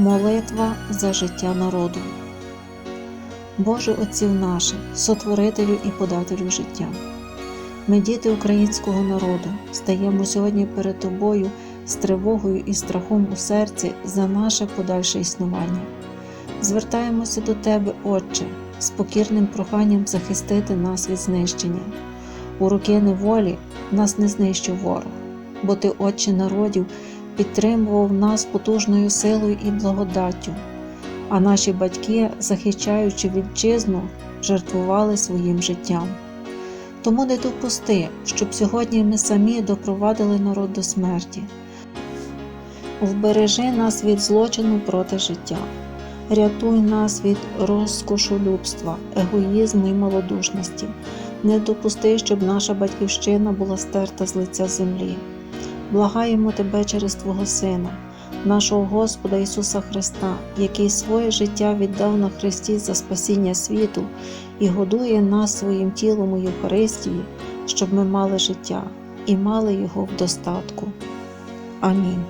Молитва за життя народу. Боже Отців наших, сотворителю і подателю життя. Ми, діти українського народу, стаємо сьогодні перед Тобою з тривогою і страхом у серці за наше подальше існування. Звертаємося до Тебе, Отче, з покірним проханням захистити нас від знищення. У роки неволі нас не знищив ворог, бо Ти, Отче народів, підтримував нас потужною силою і благодаттю, а наші батьки, захищаючи вітчизну, жертвували своїм життям. Тому не допусти, щоб сьогодні ми самі допровадили народ до смерті. Вбережи нас від злочину проти життя, рятуй нас від розкошолюбства, егоїзму і малодушності. Не допусти, щоб наша батьківщина була стерта з лиця землі. Благаємо Тебе через Твого Сина, нашого Господа Ісуса Христа, який своє життя віддав на Христі за спасіння світу і годує нас своїм тілом у Євхаристії, щоб ми мали життя і мали його в достатку. Амінь.